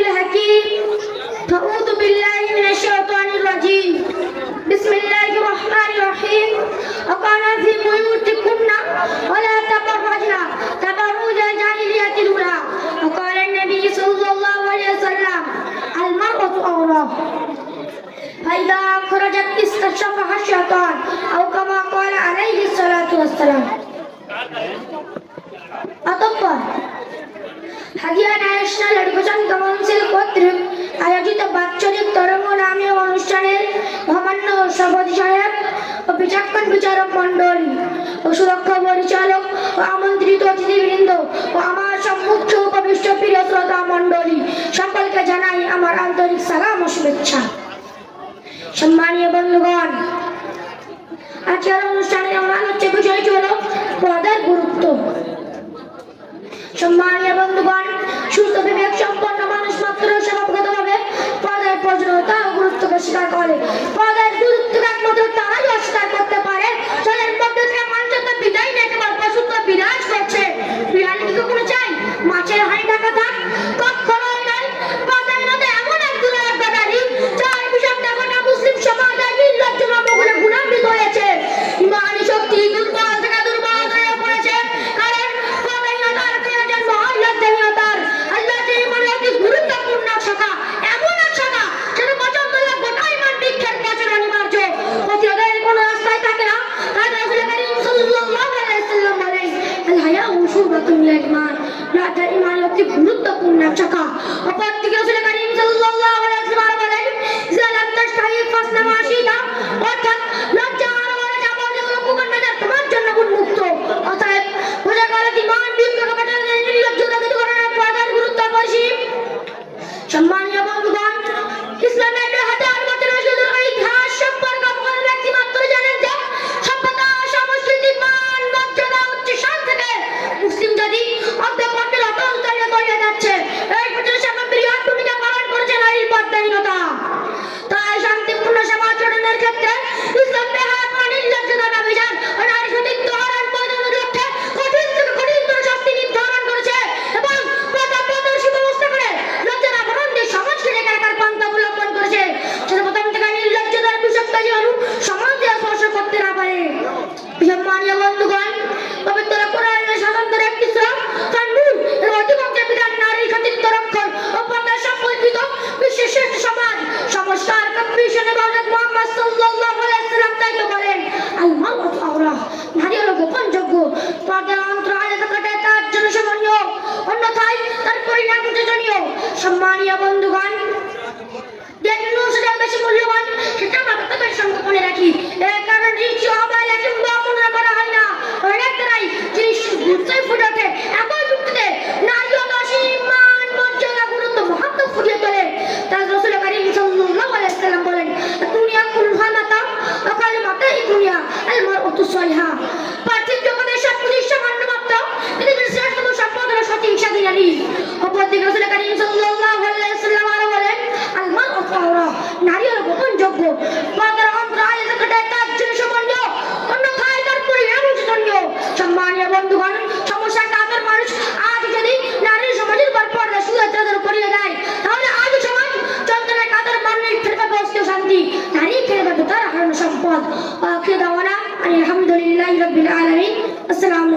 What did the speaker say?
الحكيم. أعوذ بالله من الشيطان الرجيم. بسم الله الرحمن الرحيم. وقال في بيوتكن ولا تبرجن. تبرج الجاهلية الأولى. وقال النبي صلى الله عليه وسلم المرأة عورة فإذا خرجت استشفها الشيطان أو كما قال عليه الصلاة والسلام. অতঃপর হাদিয়া national education council কর্তৃক আয়োজিত বাৎসরিক তরঙ্গ নামীয় অনুষ্ঠানের মহামান্য সভাপতি সাহেব ও বিচক্ষণ বিচারক মণ্ডলী ও সুরক্ষা পরিচালক ও আমন্ত্রিত অতিথিবৃন্দ ও আমার সম্মুখ উপবিষ্ট প্রিয় শ্রোতা মণ্ডলী সকলকে জানাই আমার আন্তরিক সালাম ও শুভেচ্ছা। সম্মানীয় বন্ধুগণ, আজকের অনুষ্ঠানের আমার আলোচ্য বিষয়টি হলো গুরুত্ব সম্মানীয় বন্ধুগণ সুস্থ বিবেক সম্পন্ন মানুষ মাত্র স্বভাবগতভাবে পদের প্রয়োজনীয়তা ও গুরুত্বকে স্বীকার করে। পদের গুরুত্বকে একমাত্র মিনাল ইমান। লজ্জা ইমানের অতি গুরুত্বপূর্ণ শাখা অপর দিকে রাসূল করিম সাল্লাল্লাহু আলাইহি ওয়াসাল্লাম সম্মানীয় বন্ধুগণ দেখুন সেটা বেশি মূল্যবান সেটা বাস্তবের সঙ্গে মনে রাখি। নারী হলো গোপন যোগ্য পর্দার অন্তরালে কাটায় তার জন্য সমান্য অন্যথায় তার পরিণাম যোজনীয় সম্মানীয় বন্ধুগণ, সমস্যা কাপের মানুষ আজ যদি নারীর সমাজের উপর পর্দা শুধু তাদের উপরে দেয়, তাহলে আজ সমাজ যন্ত্রণায় কাদের মানুষ ফেরত পাবে অস্তিত্ব শান্তি। নারী ফেরত পাবে তার হারানো সম্পদ। আখির দাওয়ানা আলহামদুলিল্লাহি রাব্বিল আলামিন। আসসালামু